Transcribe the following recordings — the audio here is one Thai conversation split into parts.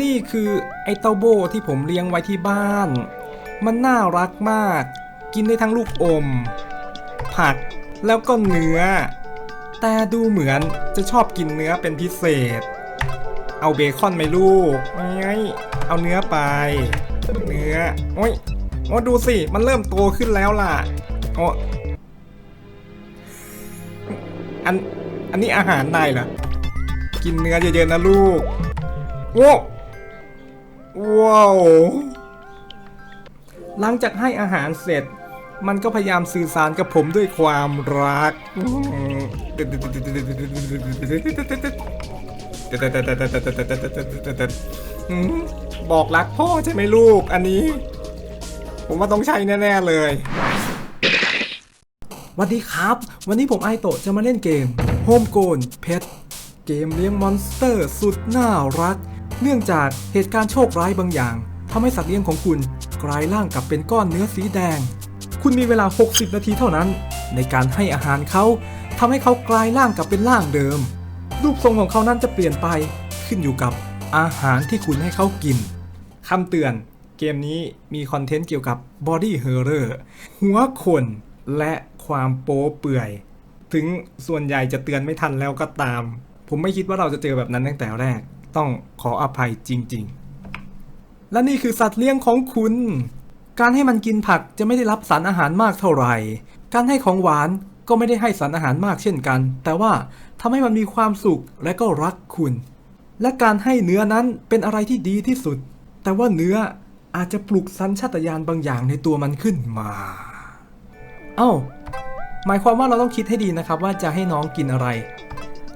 นี่คือไอเต้าโบที่ผมเลี้ยงไว้ที่บ้าน มันน่ารักมาก กินได้ทั้งลูกอม ผักแล้วก็เนื้อ แต่ดูเหมือนจะชอบกินเนื้อเป็นพิเศษ เอาเบคอนไหมลูกไงเอาเนื้อไป เนื้อ โอ้ยโอ้ดูสิ มันเริ่มโตขึ้นแล้วล่ะโอ้อัน อันนี้อาหารได้เหรอ กินเนื้อเยอะๆนะลูก โอ้ ว้าว หลังจากให้อาหารเสร็จ มันก็พยายามสื่อสารกับผมด้วยความรัก บอกรักพ่อใช่ไหมลูก อันนี้ ผมว่าต้องใช้แน่ ๆ เลยวัสดีครับ วันนี้ผมไอโตะจะมาเล่นเกม Home g o n Pet เกมเลี้ยงมอนสเตอร์สุดน่ารัก เนื่องจากเหตุการณ์โชคร้ายบางอย่างทำให้สัตว์เลี้ยงของคุณกลายร่างกลับเป็นก้อนเนื้อสีแดง คุณมีเวลา 60 นาทีเท่านั้น ในการให้อาหารเขาทำให้เขากลายร่างกลับเป็นร่างเดิม รูปทรงของเขานั้นจะเปลี่ยนไปขึ้นอยู่กับอาหารที่คุณให้เขากินคำเตือน เกมนี้มีคอนเทนต์เกี่ยวกับ Body Horror หัวคนและความโป๊เปื่อย ถึงส่วนใหญ่จะเตือนไม่ทันแล้วก็ตาม ผมไม่คิดว่าเราจะเจอแบบนั้นตั้งแต่แรก ต้องขออภัยจริง ๆ และนี่คือสัตว์เลี้ยงของคุณ การให้มันกินผักจะไม่ได้รับสารอาหารมากเท่าไหร่ การให้ของหวานก็ไม่ได้ให้สารอาหารมากเช่นกัน แต่ว่าทำให้มันมีความสุขและก็รักคุณ และการให้เนื้อนั้นเป็นอะไรที่ดีที่สุด แต่ว่าเนื้ออาจจะปลุกสัญชาตญาณบางอย่างในตัวมันขึ้นมา เอ้า หมายความว่าเราต้องคิดให้ดีนะครับว่าจะให้น้องกินอะไร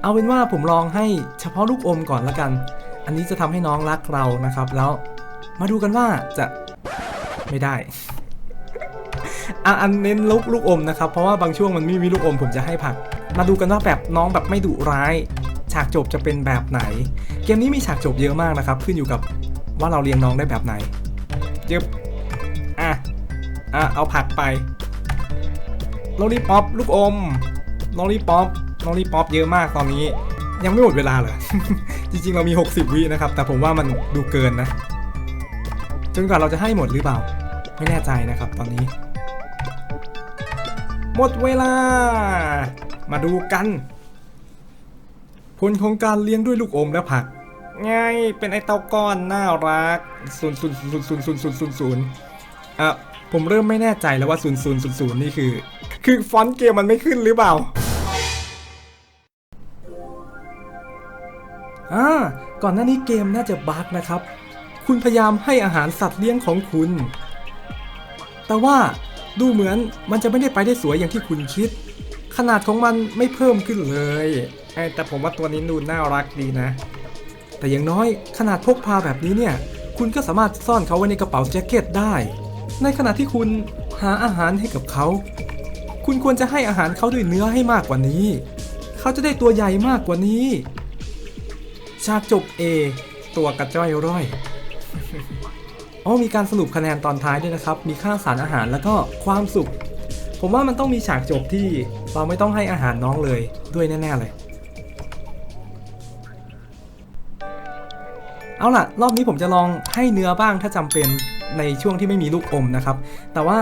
เอาเป็นว่าผมลองให้เฉพาะลูกอมก่อนละกัน อันนี้จะทำให้น้องรักเรานะครับ แล้วมาดูกันว่าจะไม่ได้อะอันเน้นลูกลูกอมนะครับ เพราะว่าบางช่วงมันไม่มีลูกอมผมจะให้ผัก มาดูกันว่าแบบน้องแบบไม่ดุร้าย ฉากจบจะเป็นแบบไหน เกมนี้มีฉากจบเยอะมากนะครับ ขึ้นอยู่กับว่าเราเลี้ยงน้องได้แบบไหนยึบอะอะเอาผักไปโลลี่ป๊อปลูกอมโลลี่ป๊อป โลลี่ป๊อปเยอะมากตอนนี้ ยังไม่หมดเวลาเลย จริงๆ เรามี 60 วินะครับ แต่ผมว่ามันดูเกินนะ จนกว่าเราจะให้หมดหรือเปล่า ไม่แน่ใจนะครับตอนนี้ หมดเวลา มาดูกัน ผลของการเลี้ยงด้วยลูกอมและผักไงเป็นไอเต้าก้อนน่ารักศูนย์ศูนย์ศูนย์ศูนย์ศูนย์ศูนย์ศูนย์ศูนย์อะผมเริ่มไม่แน่ใจแล้วว่าศูนย์ศูนย์ศูนย์ศูนย์นี่คือ คือฟอนต์เกมมันไม่ขึ้นหรือเปล่า อ่าก่อนหน้านี้เกมน่าจะบั๊กนะครับ คุณพยายามให้อาหารสัตว์เลี้ยงของคุณ แต่ว่าดูเหมือนมันจะไม่ได้ไปได้สวยอย่างที่คุณคิด ขนาดของมันไม่เพิ่มขึ้นเลยแต่ผมว่าตัวนี้ดูน่ารักดีนะ แต่อย่างน้อยขนาดพกพาแบบนี้เนี่ย คุณก็สามารถซ่อนเขาไว้ในกระเป๋าแจ็คเก็ตได้ ในขณะที่คุณหาอาหารให้กับเขา คุณควรจะให้อาหารเขาด้วยเนื้อให้มากกว่านี้ เขาจะได้ตัวใหญ่มากกว่านี้ ฉากจบ A ตัวกระจ้อยร่อยอ๋อมีการสรุปคะแนนตอนท้ายด้วยนะครับ มีค่าสารอาหารแล้วก็ความสุข ผมว่ามันต้องมีฉากจบที่เราไม่ต้องให้อาหารน้องเลยด้วยแน่ๆเลย เอาล่ะ รอบนี้ผมจะลองให้เนื้อบ้างถ้าจำเป็นในช่วงที่ไม่มีลูกอมนะครับ แต่ว่า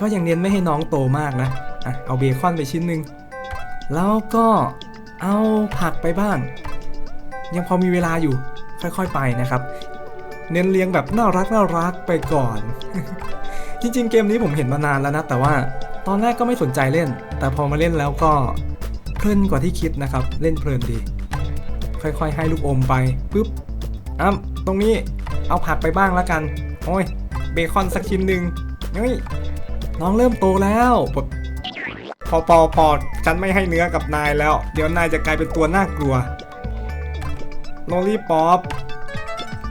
ก็ยังเน้นไม่ให้น้องโตมากนะอะเอาเบคอนไปชิ้นหนึ่งแล้วก็เอาผักไปบ้าง ยังพอมีเวลาอยู่ค่อยๆไปนะครับ เน้นเลี้ยงแบบน่ารักน่ารักไปก่อน จริงๆ เกมนี้ผมเห็นมานานแล้วนะ แต่ว่าตอนแรกก็ไม่สนใจเล่น แต่พอมาเล่นแล้วก็เพลินกว่าที่คิดนะครับ เล่นเพลินดี ค่อยๆ ให้ลูกอมไปปุ๊บอ้าตรงนี้เอาผักไปบ้างแล้วกันโอ้ยเบคอนสักชิ้นหนึ่งเฮ้ยน้องเริ่มโตแล้วพอพอพอฉันไม่ให้เนื้อกับนายแล้ว เดี๋ยวนายจะกลายเป็นตัวน่ากลัว โลลี่ป๊อป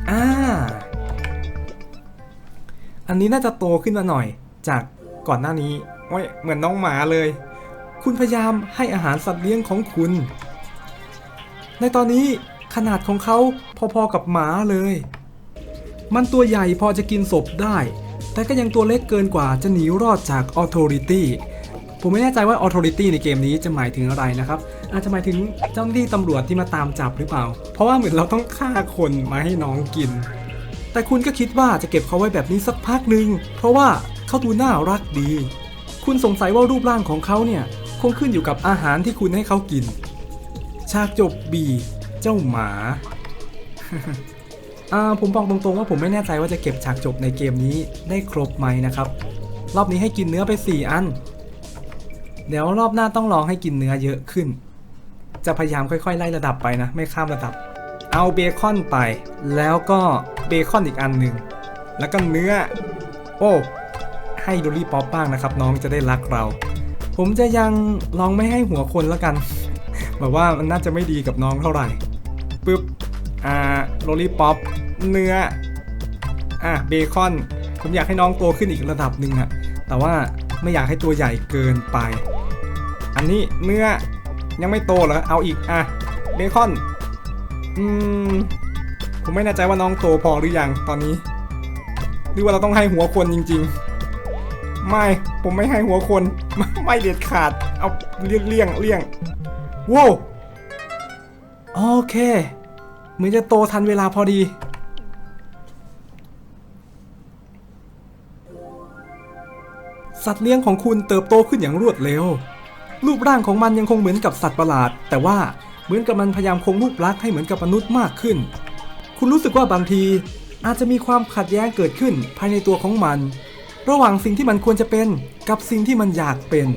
อ่า อันนี้น่าจะโตขึ้นมาหน่อย จากก่อนหน้านี้โอ้ยเหมือนน้องหมาเลย คุณพยายามให้อาหารสัตว์เลี้ยงของคุณ ในตอนนี้ขนาดของเขาพอๆกับหมาเลย มันตัวใหญ่พอจะกินศพได้ แต่ก็ยังตัวเล็กเกินกว่าจะหนีรอดจาก Authority ผมไม่แน่ใจว่า Authority ในเกมนี้จะหมายถึงอะไรนะครับ อาจจะหมายถึงเจ้าหน้าที่ตำรวจที่มาตามจับหรือเปล่า เพราะว่าเหมือนเราต้องฆ่าคนมาให้น้องกิน แต่คุณก็คิดว่าจะเก็บเขาไว้แบบนี้สักพักหนึ่งเพราะว่าเขาดูน่ารักดี คุณสงสัยว่ารูปร่างของเขาเนี่ยคงขึ้นอยู่กับอาหารที่คุณให้เขากิน ฉากจบบีเจ้าหมาอ่าผมบอกตรงๆว่าผมไม่แน่ใจว่าจะเก็บฉากจบในเกมนี้ได้ครบไหมนะครับ รอบนี้ให้กินเนื้อไป 4 อัน เดี๋ยวรอบหน้าต้องลองให้กินเนื้อเยอะขึ้น จะพยายามค่อยๆ ไล่ระดับไปนะ ไม่ข้ามระดับ เอาเบคอนไป แล้วก็เบคอนอีกอันหนึ่ง แล้วก็เนื้อ โอ้ ให้โดลี่ป๊อปบ้างนะครับ น้องจะได้รักเรา ผมจะยังลองไม่ให้หัวคนแล้วกัน แบบว่ามันน่าจะไม่ดีกับน้องเท่าไหร่ปึ๊บ อ่าโรลี่ป๊อป เนื้อ อะเบคอน ผมอยากให้น้องโตขึ้นอีกระดับหนึ่งอะแต่ว่าไม่อยากให้ตัวใหญ่เกินไป อันนี้เนื้อ ยังไม่โตเหรอ เอาอีก อะ เบคอน อืม ผมไม่แน่ใจว่าน้องโตพอหรือยังตอนนี้ หรือว่าเราต้องให้หัวคนจริง ๆ ไม่ ผมไม่ให้หัวคนไม่ไม่เด็ดขาด เอาเลี่ยงเลี่ยงเลี่ยงว้าวโอเค เหมือนจะโตทันเวลาพอดี สัตว์เลี้ยงของคุณเติบโตขึ้นอย่างรวดเร็ว รูปร่างของมันยังคงเหมือนกับสัตว์ประหลาด แต่ว่าเหมือนกับมันพยายามคงรูปลักษณ์ให้เหมือนกับมนุษย์มากขึ้น คุณรู้สึกว่าบางที อาจจะมีความขัดแย้งเกิดขึ้นภายในตัวของมัน ระหว่างสิ่งที่มันควรจะเป็นกับสิ่งที่มันอยากเป็น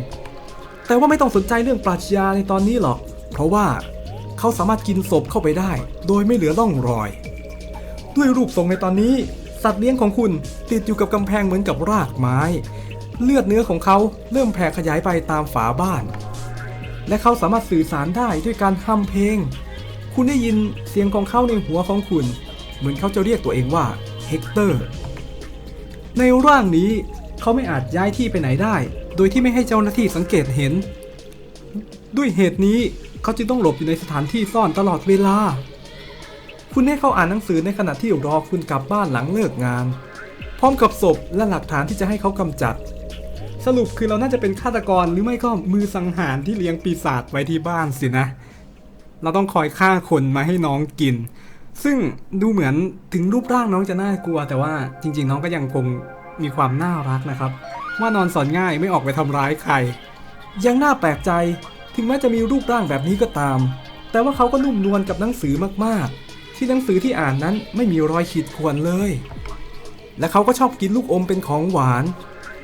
แต่ว่าไม่ต้องสนใจเรื่องปรัชญาในตอนนี้หรอก เพราะว่าเขาสามารถกินศพเข้าไปได้ โดยไม่เหลือร่องรอย ด้วยรูปทรงในตอนนี้ สัตว์เลี้ยงของคุณติดอยู่กับกำแพงเหมือนกับรากไม้ เลือดเนื้อของเขาเริ่มแผ่ขยายไปตามฝาบ้าน และเขาสามารถสื่อสารได้ด้วยการฮัมเพลง คุณได้ยินเสียงของเขาในหัวของคุณ เหมือนเขาจะเรียกตัวเองว่าเฮกเตอร์ ในร่างนี้เขาไม่อาจย้ายที่ไปไหนได้ โดยที่ไม่ให้เจ้าหน้าที่สังเกตเห็น ด้วยเหตุนี้เขาจึงต้องหลบอยู่ในสถานที่ซ่อนตลอดเวลา คุณให้เขาอ่านหนังสือในขณะที่รอคุณกลับบ้านหลังเลิกงาน พร้อมกับศพและหลักฐานที่จะให้เขากำจัด สรุปคือเราน่าจะเป็นฆาตกรหรือไม่ก็มือสังหารที่เลี้ยงปีศาจไว้ที่บ้านสินะ เราต้องคอยฆ่าคนมาให้น้องกิน ซึ่งดูเหมือนถึงรูปร่างน้องจะน่ากลัว แต่ว่าจริง ๆ น้องก็ยังคงมีความน่ารักนะครับ ว่านอนสอนง่ายไม่ออกไปทำร้ายใคร ยังน่าแปลกใจถึงแม้จะมีรูปร่างแบบนี้ก็ตาม แต่ว่าเขาก็นุ่มนวลกับหนังสือมากๆ ที่หนังสือที่อ่านนั้นไม่มีรอยขีดข่วนเลย และเขาก็ชอบกินลูกอมเป็นของหวาน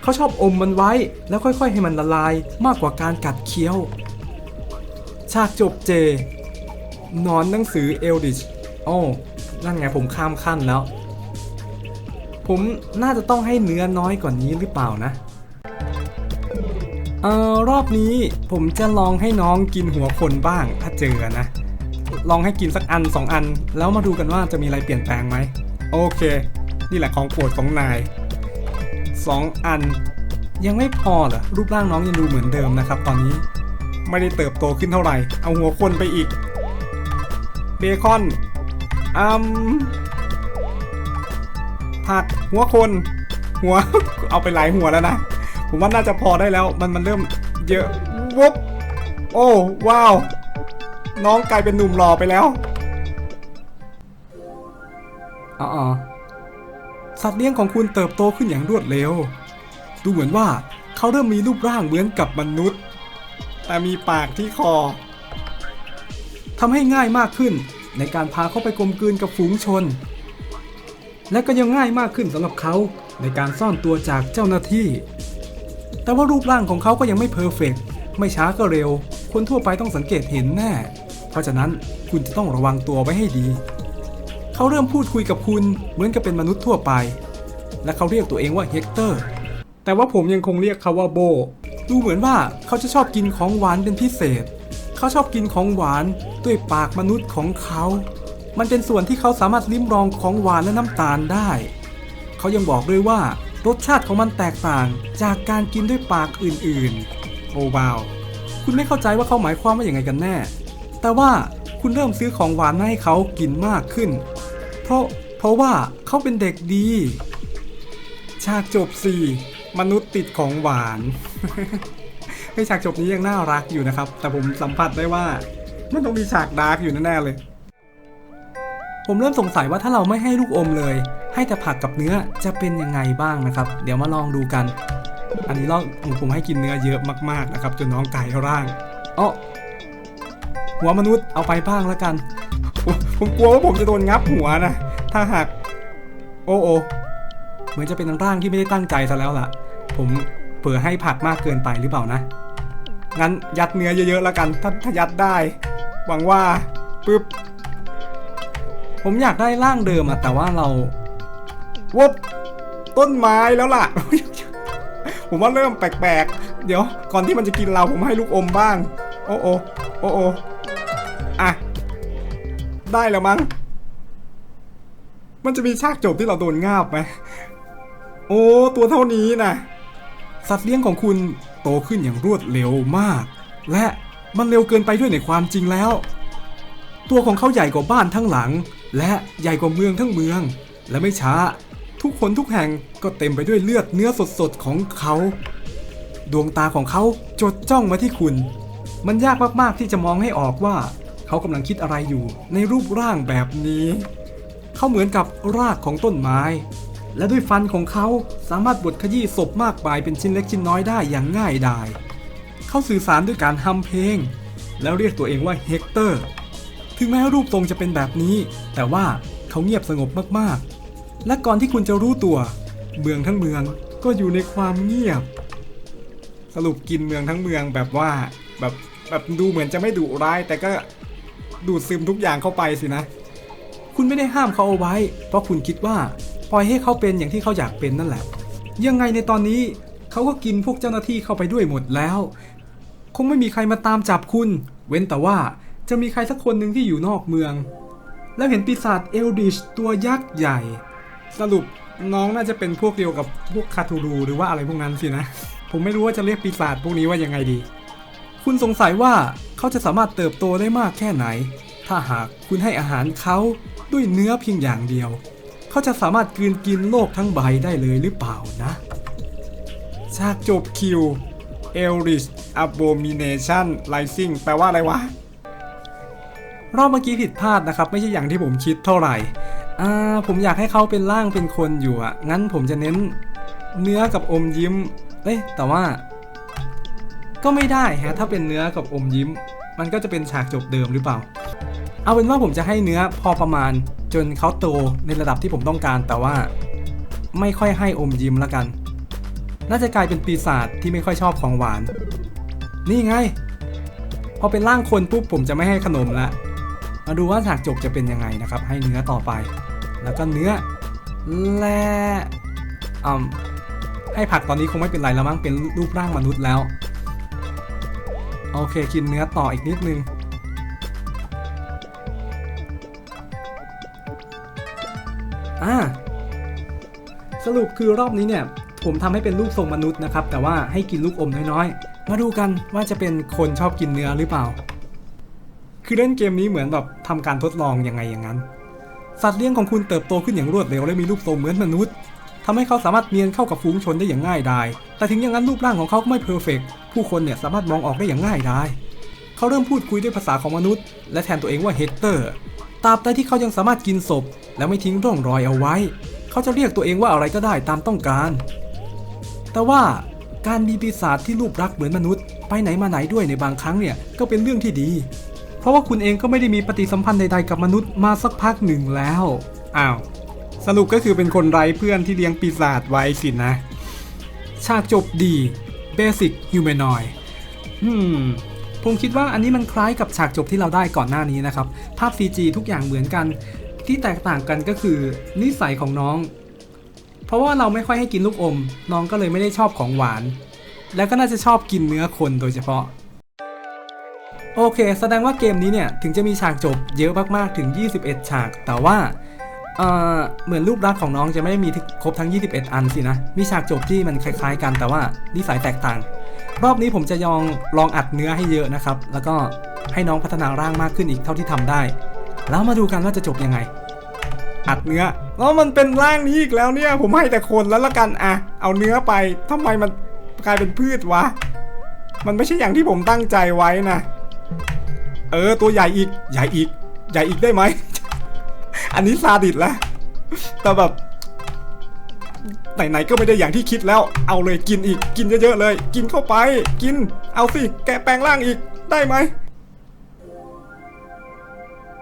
เขาชอบอมมันไว้แล้วค่อยๆให้มันละลายมากกว่าการกัดเคี้ยว ฉากจบเจ นอนหนังสือเอลดิชโอ้นั่นไงผมข้ามขั้นแล้ว ผมน่าจะต้องให้เนื้อน้อยกว่านนี้หรือเปล่านะเออรอบนี้ผมจะลองให้น้องกินหัวคนบ้างถ้าเจอนะ ลองให้กินสักอันสองอัน แล้วมาดูกันว่าจะมีอะไรเปลี่ยนแปลงไหม โอเค นี่แหละของโปรดของนาย สองอัน ยังไม่พอเหรอรูปร่างน้องยังดูเหมือนเดิมนะครับ ตอนนี้ไม่ได้เติบโตขึ้นเท่าไหร่ เอาหัวคนไปอีก เบคอนอืมผักหัวคน หัว เอาไปหลายหัวแล้วนะ ผมว่าน่าจะพอได้แล้ว มันมันเริ่มเยอะวุบโอ้ ว้าว น้องกลายเป็นหนุ่มหล่อไปแล้วอ๋อ สัตว์เลี้ยงของคุณเติบโตขึ้นอย่างรวดเร็ว ดูเหมือนว่าเขาเริ่มมีรูปร่างเหมือนกับมนุษย์ แต่มีปากที่คอทำให้ง่ายมากขึ้นในการพาเขาไปกลมกลืนกับฝูงชน และก็ยังง่ายมากขึ้นสำหรับเขาในการซ่อนตัวจากเจ้าหน้าที่ แต่ว่ารูปร่างของเขาก็ยังไม่เพอร์เฟกต์ไม่ช้าก็เร็ว คนทั่วไปต้องสังเกตเห็นแน่ เพราะฉะนั้นคุณจะต้องระวังตัวไว้ให้ดี เขาเริ่มพูดคุยกับคุณเหมือนกับเป็นมนุษย์ทั่วไป และเขาเรียกตัวเองว่าเฮกเตอร์ แต่ว่าผมยังคงเรียกเขาว่าโบ ดูเหมือนว่าเขาจะชอบกินของหวานเป็นพิเศษ เขาชอบกินของหวานด้วยปากมนุษย์ของเขา มันเป็นส่วนที่เขาสามารถลิ้มลองของหวานและน้ำตาลได้ เขายังบอกด้วยว่ารสชาติของมันแตกต่างจากการกินด้วยปากอื่นๆ โอ้ว้าว คุณไม่เข้าใจว่าเขาหมายความว่าอย่างไงกันแน่ แต่ว่าคุณเริ่มซื้อของหวานให้เขากินมากขึ้น เพราะเพราะว่าเขาเป็นเด็กดี ฉากจบ4มนุษย์ติดของหวานให้ฉากจบนี้ยังน่ารักอยู่นะครับ แต่ผมสัมผัสได้ว่า มันต้องมีฉากดาร์กอยู่แน่ๆเลย ผมเริ่มสงสัยว่าถ้าเราไม่ให้ลูกอมเลย ให้แต่ผักกับเนื้อจะเป็นยังไงบ้างนะครับ เดี๋ยวมาลองดูกัน อันนี้เราผมให้กินเนื้อเยอะมากๆนะครับจนน้องไก่ร่างอ๋อหัวมนุษย์เอาไปบ้างแล้วกัน ผมกลัวว่าผมจะโดนงับหัวนะ ถ้าหาก โอ้โอเหมือนจะเป็นร่างที่ไม่ได้ตั้งใจซะแล้วล่ะ ผมเผื่อให้ผักมากเกินไปหรือเปล่านะ งั้นยัดเนื้อเยอะๆแล้วกันถ้าถ้ายัดได้ หวังว่าปึ๊บ ผมอยากได้ร่างเดิมอะแต่ว่าเราวบต้นไม้แล้วล่ะ ผมว่าเริ่มแปลกๆ เดี๋ยว ก่อนที่มันจะกินเราผมให้ลูกอมบ้าง โอ้โอโอ้โออะ ได้แล้วมั้ง มันจะมีฉากจบที่เราโดนงาบไหม โอ้ ตัวเท่านี้นะ สัตว์เลี้ยงของคุณโตขึ้นอย่างรวดเร็วมาก และมันเร็วเกินไปด้วยในความจริงแล้ว ตัวของเขาใหญ่กว่าบ้านทั้งหลัง และใหญ่กว่าเมืองทั้งเมือง และไม่ช้า ทุกคนทุกแห่งก็เต็มไปด้วยเลือดเนื้อสดๆของเขา ดวงตาของเขาจดจ้องมาที่คุณ มันยากมากๆที่จะมองให้ออกว่า เขากำลังคิดอะไรอยู่ในรูปร่างแบบนี้ เขาเหมือนกับรากของต้นไม้ และด้วยฟันของเขาสามารถบดขยี้ศพมากมายเป็นชิ้นเล็กชิ้นน้อยได้อย่างง่ายดาย เขาสื่อสารด้วยการฮัมเพลง แล้วเรียกตัวเองว่าเฮกเตอร์ ถึงแม้รูปทรงจะเป็นแบบนี้ แต่ว่าเขาเงียบสงบมากๆ และก่อนที่คุณจะรู้ตัว เมืองทั้งเมืองก็อยู่ในความเงียบ สรุปกินเมืองทั้งเมืองแบบว่าแบบแบบดูเหมือนจะไม่ดุร้ายแต่ก็ ดูดซึมทุกอย่างเข้าไปสินะ คุณไม่ได้ห้ามเขาเอาไว้ เพราะคุณคิดว่าปล่อยให้เขาเป็นอย่างที่เขาอยากเป็นนั่นแหละ ยังไงในตอนนี้เขาก็กินพวกเจ้าหน้าที่เข้าไปด้วยหมดแล้ว คงไม่มีใครมาตามจับคุณ เว้นแต่ว่าจะมีใครสักคนหนึ่งที่อยู่นอกเมือง แล้วเห็นปีศาจเอลดิชตัวยักษ์ใหญ่ สรุปน้องน่าจะเป็นพวกเดียวกับพวกคาทูรูหรือว่าอะไรพวกนั้นสินะ ผมไม่รู้ว่าจะเรียกปีศาจพวกนี้ว่ายังไงดี คุณสงสัยว่าเขาจะสามารถเติบโตได้มากแค่ไหน ถ้าหากคุณให้อาหารเขาด้วยเนื้อเพียงอย่างเดียว เขาจะสามารถกลืนกินโลกทั้งใบได้เลยหรือเปล่านะฉากจบคิว Eldritch Abomination Rising แปลว่าอะไรวะ รอบเมื่อกี้ผิดพลาดนะครับ ไม่ใช่อย่างที่ผมคิดเท่าไหร่ อ่า ผมอยากให้เขาเป็นร่างเป็นคนอยู่อะงั้นผมจะเน้นเนื้อกับอมยิ้ม เอ้ยแต่ว่า ก็ไม่ได้ฮะถ้าเป็นเนื้อกับอมยิ้ม มันก็จะเป็นฉากจบเดิมหรือเปล่า เอาเป็นว่าผมจะให้เนื้อพอประมาณจนเขาโตในระดับที่ผมต้องการแต่ว่าไม่ค่อยให้อมยิ้มแล้วกัน น่าจะกลายเป็นปีศาจที่ไม่ค่อยชอบของหวาน นี่ไง พอเป็นร่างคนปุ๊บผมจะไม่ให้ขนมละมาดูว่าฉากจบจะเป็นยังไงนะครับ ให้เนื้อต่อไป แล้วก็เนื้อและอืมให้ผักตอนนี้คงไม่เป็นไรแล้วมั้งเป็นรูปร่างมนุษย์แล้ว โอเค กินเนื้อต่ออีกนิดนึง อ่า สรุปคือรอบนี้เนี่ย ผมทำให้เป็นรูปทรงมนุษย์นะครับ แต่ว่าให้กินลูกอมน้อยๆ มาดูกันว่าจะเป็นคนชอบกินเนื้อหรือเปล่า คือเล่นเกมนี้เหมือนแบบทำการทดลองยังไงอย่างนั้น สัตว์เลี้ยงของคุณเติบโตขึ้นอย่างรวดเร็วและมีรูปทรงเหมือนมนุษย์ ทำให้เขาสามารถเนียนเข้ากับฝูงชนได้อย่างง่ายดาย แต่ถึงอย่างนั้นรูปร่างของเขาก็ไม่เพอร์เฟกผู้คนเนี่ยสามารถมองออกได้อย่างง่ายดาย เขาเริ่มพูดคุยด้วยภาษาของมนุษย์ และแทนตัวเองว่าเฮเตอร์ ตราบใดที่เขายังสามารถกินศพ และไม่ทิ้งร่องรอยเอาไว้ เขาจะเรียกตัวเองว่าอะไรก็ได้ตามต้องการ แต่ว่าการมีปีศาจที่รูปรักษ์เหมือนมนุษย์ ไปไหนมาไหนด้วยในบางครั้งเนี่ยก็เป็นเรื่องที่ดี เพราะว่าคุณเองก็ไม่ได้มีปฏิสัมพันธ์ใดๆกับมนุษย์มาสักพักหนึ่งแล้ว อ้าว สรุปก็คือเป็นคนไร้เพื่อนที่เลี้ยงปีศาจไว้สินะ ฉากจบดี Basic Humanoid อืมผมคิดว่าอันนี้มันคล้ายกับฉากจบที่เราได้ก่อนหน้านี้นะครับ ภาพ CG ทุกอย่างเหมือนกัน ที่แตกต่างกันก็คือนิสัยของน้อง เพราะว่าเราไม่ค่อยให้กินลูกอม น้องก็เลยไม่ได้ชอบของหวาน แล้วก็น่าจะชอบกินเนื้อคนโดยเฉพาะ โอเค แสดงว่าเกมนี้เนี่ย ถึงจะมีฉากจบเยอะมากๆถึง 21 ฉาก แต่ว่า เหมือนรูปลักษณ์ของน้องจะไม่ได้มีครบทั้ง 21 อันสินะ มีฉากจบที่มันคล้าย ๆ กันแต่ว่านิสัยแตกต่าง รอบนี้ผมจะยองลองอัดเนื้อให้เยอะนะครับ แล้วก็ให้น้องพัฒนาร่างมากขึ้นอีกเท่าที่ทำได้ แล้วมาดูกันว่าจะจบยังไง อัดเนื้อ แล้วมันเป็นร่างนี้อีกแล้วเนี่ย ผมให้แต่คนแล้วละกันอะเอาเนื้อไปทำไมมันกลายเป็นพืชวะ มันไม่ใช่อย่างที่ผมตั้งใจไว้นะ เออตัวใหญ่อีก ใหญ่อีก ใหญ่อีกได้ไหม อันนี้ซาดิสแล้วแต่แบบ ไหนๆก็ไม่ได้อย่างที่คิดแล้ว เอาเลยกินอีก กินเยอะๆเลย กินเข้าไป กิน เอาสิ แกแปลงร่างอีก ได้ไหม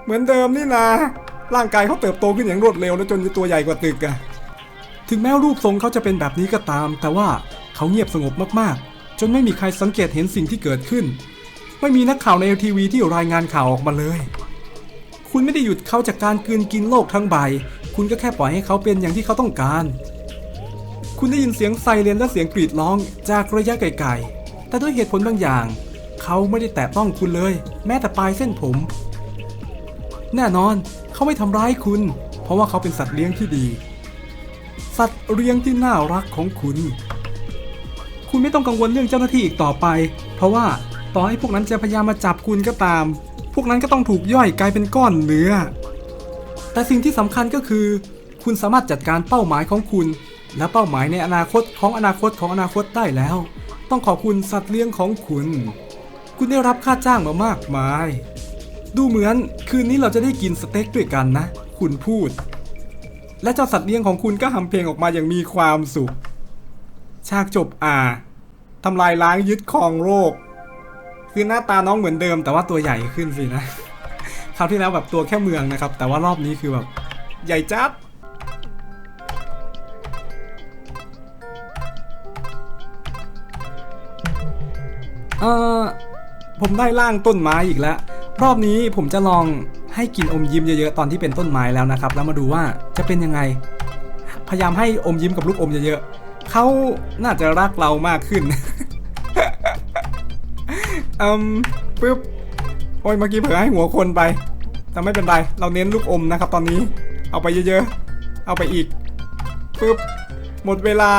เหมือนเดิมนี่นะ ร่างกายเขาเติบโตขึ้นอย่างรวดเร็วแล้วจนตัวใหญ่กว่าตึกอะถึงแม้รูปทรงเขาจะเป็นแบบนี้ก็ตาม แต่ว่าเขาเงียบสงบมากๆ จนไม่มีใครสังเกตเห็นสิ่งที่เกิดขึ้น ไม่มีนักข่าวในทีวีที่รายงานข่าวออกมาเลย คุณไม่ได้หยุดเขาจากการกืนกินโลกทั้งใบ คุณก็แค่ปล่อยให้เขาเป็นอย่างที่เขาต้องการ คุณได้ยินเสียงไซเรนและเสียงกรีดร้องจากระยะไกลๆ แต่ด้วยเหตุผลบางอย่าง เขาไม่ได้แตะต้องคุณเลย แม้แต่ปลายเส้นผม แน่นอนเขาไม่ทำร้ายคุณ เพราะว่าเขาเป็นสัตว์เลี้ยงที่ดี สัตว์เลี้ยงที่น่ารักของคุณ คุณไม่ต้องกังวลเรื่องเจ้าหน้าที่อีกต่อไป เพราะว่าต่อให้พวกนั้นจะพยายามมาจับคุณก็ตาม พวกนั้นก็ต้องถูกย่อยกลายเป็นก้อนเนื้อ แต่สิ่งที่สำคัญก็คือ คุณสามารถจัดการเป้าหมายของคุณ และเป้าหมายในอนาคตของอนาคตของอนาคตได้แล้ว ต้องขอบคุณสัตว์เลี้ยงของคุณ คุณได้รับค่าจ้างมามากมาย ดูเหมือนคืนนี้เราจะได้กินสเต็กด้วยกันนะ คุณพูด และเจ้าสัตว์เลี้ยงของคุณก็ทำเพลงออกมาอย่างมีความสุข ฉากจบอ่าทำลายล้างยึดครองโรค คือหน้าตาน้องเหมือนเดิม แต่ว่าตัวใหญ่ขึ้นสินะคราวที่แล้วแบบตัวแค่เมืองนะครับ แต่ว่ารอบนี้คือแบบใหญ่จัดเอ่อผมได้ร่างต้นไม้อีกแล้ว รอบนี้ผมจะลองให้กินอมยิ้มเยอะๆตอนที่เป็นต้นไม้แล้วนะครับ แล้วมาดูว่าจะเป็นยังไง พยายามให้อมยิ้มกับลูกอมเยอะๆเขาน่าจะรักเรามากขึ้น อืมปึ๊บ โอ้ยเมื่อกี้เผลอให้หัวคนไป แต่ไม่เป็นไร เราเน้นลูกอมนะครับตอนนี้ เอาไปเยอะๆ เอาไปอีก ปึ๊บ หมดเวลา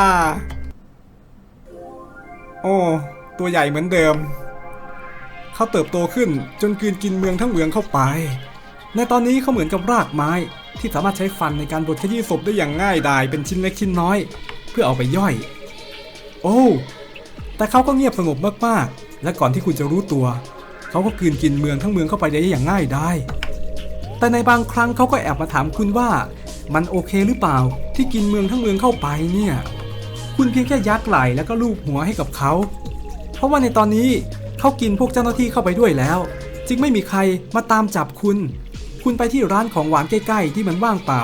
โอ้ ตัวใหญ่เหมือนเดิม เขาเติบโตขึ้นจนกืนกินเมืองทั้งเมืองเข้าไป ในตอนนี้เขาเหมือนกับรากไม้ ที่สามารถใช้ฟันในการบดขยี้ศพได้อย่างง่ายดายเป็นชิ้นเล็กชิ้นน้อย เพื่อเอาไปย่อย โอ้ แต่เขาก็เงียบสงบมากๆ และก่อนที่คุณจะรู้ตัว เขาก็กลืนกินเมืองทั้งเมืองเข้าไปได้อย่างง่ายไดายแต่ในบางครั้งเขาก็แอบมาถามคุณว่า มันโอเคหรือเปล่าที่กินเมืองทั้งเมืองเข้าไปเนี่ย คุณเพียงแค่ยักไหล่แล้วก็ลูบหัวให้กับเขา เพราะว่าในตอนนี้เขากินพวกเจ้าหน้าที่เข้าไปด้วยแล้ว จึงไม่มีใครมาตามจับคุณ คุณไปที่ร้านของหวานใกล้ๆ ที่มันว่างเปล่า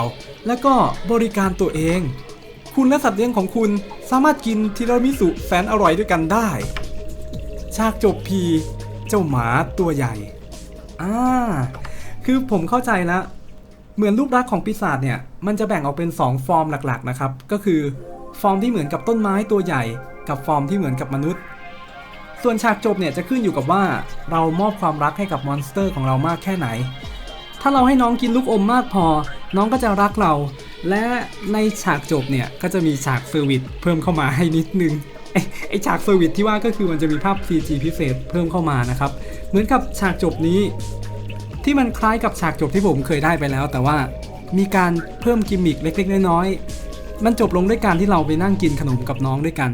แล้วก็บริการตัวเอง คุณและสัตว์เลี้ยงของคุณสามารถกินทีรามิสุแสนอร่อยด้วยกันได้ ฉากจบพีเจ้าหมาตัวใหญ่อ่าคือผมเข้าใจแล้ว เหมือนรูปลักษณ์ของปีศาจเนี่ย มันจะแบ่งออกเป็น 2 ฟอร์มหลักๆนะครับ ก็คือฟอร์มที่เหมือนกับต้นไม้ตัวใหญ่ กับฟอร์มที่เหมือนกับมนุษย์ ส่วนฉากจบเนี่ยจะขึ้นอยู่กับว่าเรามอบความรักให้กับมอนสเตอร์ของเรามากแค่ไหน ถ้าเราให้น้องกินลูกอมมากพอ น้องก็จะรักเรา และในฉากจบเนี่ยก็จะมีฉากเซอร์วิสเพิ่มเข้ามาให้นิดนึง ไอฉากเซอร์วิสที่ว่าก็คือมันจะมีภาพ CG พิเศษเพิ่มเข้ามานะครับ เหมือนกับฉากจบนี้ ที่มันคล้ายกับฉากจบที่ผมเคยได้ไปแล้ว แต่ว่ามีการเพิ่มกิมมิคเล็กๆ น้อยๆ มันจบลงด้วยการที่เราไปนั่งกินขนมกับน้องด้วยกัน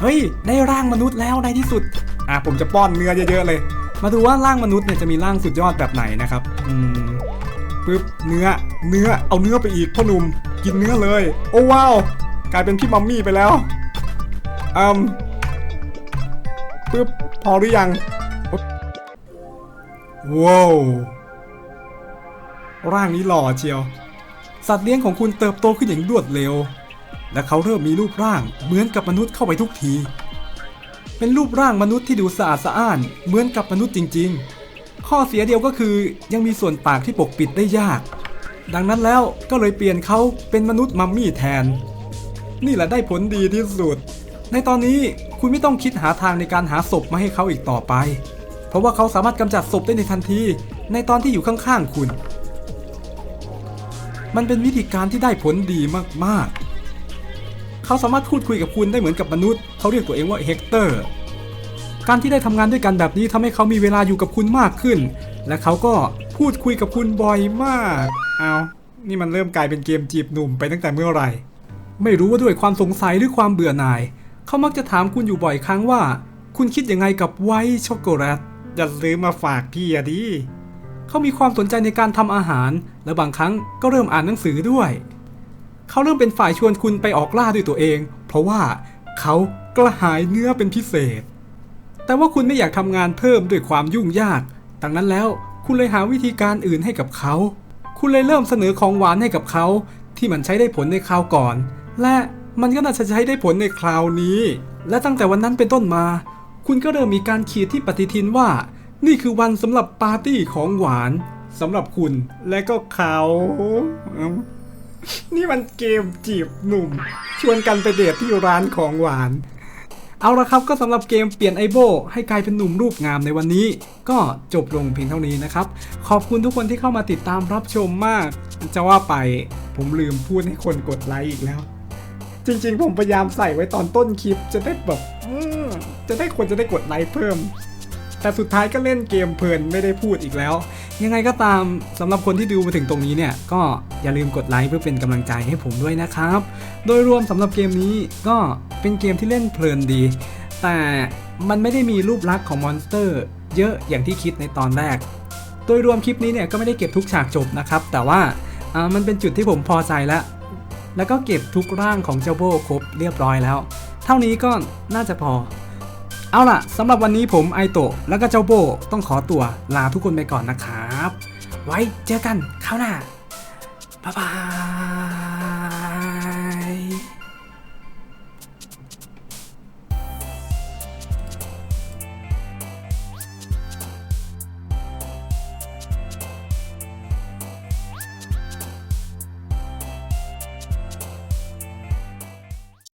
เฮ้ย ได้ร่างมนุษย์แล้วในที่สุด อะผมจะป้อนเนื้อเยอะๆเลย มาดูว่าร่างมนุษย์เนี่ยจะมีร่างสุดยอดแบบไหนนะครับ อืมปึ๊บ เนื้อ เนื้อ เอาเนื้อไปอีกพ่อหนุ่ม กินเนื้อเลย โอ้ว้าว กลายเป็นพี่มัมมี่ไปแล้วอืมปึ๊บพอหรือยังว้าวร่างนี้หล่อเชียว สัตว์เลี้ยงของคุณเติบโตขึ้นอย่างรวดเร็ว และเขาเริ่มมีรูปร่างเหมือนกับมนุษย์เข้าไปทุกที เป็นรูปร่างมนุษย์ที่ดูสะอาดสะอ้านเหมือนกับมนุษย์จริง ๆ ข้อเสียเดียวก็คือยังมีส่วนปากที่ปกปิดได้ยาก ดังนั้นแล้วก็เลยเปลี่ยนเขาเป็นมนุษย์มัมมี่แทน นี่แหละได้ผลดีที่สุด ในตอนนี้คุณไม่ต้องคิดหาทางในการหาศพมาให้เขาอีกต่อไป เพราะว่าเขาสามารถกำจัดศพได้ในทันที ในตอนที่อยู่ข้างๆคุณ มันเป็นวิธีการที่ได้ผลดีมากๆ เขาสามารถพูดคุยกับคุณได้เหมือนกับมนุษย์ เขาเรียกตัวเองว่าเฮกเตอร์ การที่ได้ทำงานด้วยกันแบบนี้ทำให้เขามีเวลาอยู่กับคุณมากขึ้น และเขาก็พูดคุยกับคุณบ่อยมาก เอานี่มันเริ่มกลายเป็นเกมจีบหนุ่มไปตั้งแต่เมื่อไหร่ ไม่รู้ว่าด้วยความสงสัยหรือความเบื่อหน่าย เขามักจะถามคุณอยู่บ่อยครั้งว่า คุณคิดยังไงกับไวท์ช็อกโกแลตอย่าซื้อมาฝากพี่อะดิเขามีความสนใจในการทำอาหาร และบางครั้งก็เริ่มอ่านหนังสือด้วย เขาเริ่มเป็นฝ่ายชวนคุณไปออกล่าด้วยตัวเอง เพราะว่าเขากระหายเนื้อเป็นพิเศษ แต่ว่าคุณไม่อยากทำงานเพิ่มด้วยความยุ่งยาก ดังนั้นแล้วคุณเลยหาวิธีการอื่นให้กับเขา คุณเลยเริ่มเสนอของหวานให้กับเขา ที่มันใช้ได้ผลในคราวก่อน และมันก็น่าจะใช้ได้ผลในคราวนี้ และตั้งแต่วันนั้นเป็นต้นมา คุณก็เริ่มมีการขีดที่ปฏิทินว่า นี่คือวันสำหรับปาร์ตี้ของหวานสำหรับคุณและก็เขา นี่มันเกมจีบหนุ่ม ชวนกันไปเดทที่ร้านของหวาน เอาละครับก็สำหรับเกมเปลี่ยนไอโบ ให้กลายเป็นหนุ่มรูปงามในวันนี้ ก็จบลงเพียงเท่านี้นะครับ ขอบคุณทุกคนที่เข้ามาติดตามรับชมมาก จะว่าไปผมลืมพูดให้คนกดไลค์อีกแล้ว จริง ๆ ผมพยายามใส่ไว้ตอนต้นคลิปจะได้แบบจะได้คนจะได้กดไลค์เพิ่ม แต่สุดท้ายก็เล่นเกมเพลินไม่ได้พูดอีกแล้ว ยังไงก็ตามสำหรับคนที่ดูมาถึงตรงนี้เนี่ย ก็อย่าลืมกดไลค์เพื่อเป็นกำลังใจให้ผมด้วยนะครับ โดยรวมสำหรับเกมนี้ก็เป็นเกมที่เล่นเพลินดี แต่มันไม่ได้มีรูปลักษณ์ของมอนสเตอร์ เยอะอย่างที่คิดในตอนแรก โดยรวมคลิปนี้เนี่ยก็ไม่ได้เก็บทุกฉากจบนะครับ แต่ว่าอ่ามันเป็นจุดที่ผมพอใจแล้ว แล้วก็เก็บทุกร่างของเจ้าโบครบเรียบร้อยแล้ว เท่านี้ก็น่าจะพอ เอาล่ะสำหรับวันนี้ผมไอโตะแล้วก็เจ้าโบต้องขอตัวลาทุกคนไปก่อนนะครับ ไว้เจอกันคราวหน้าบ๊ายบาย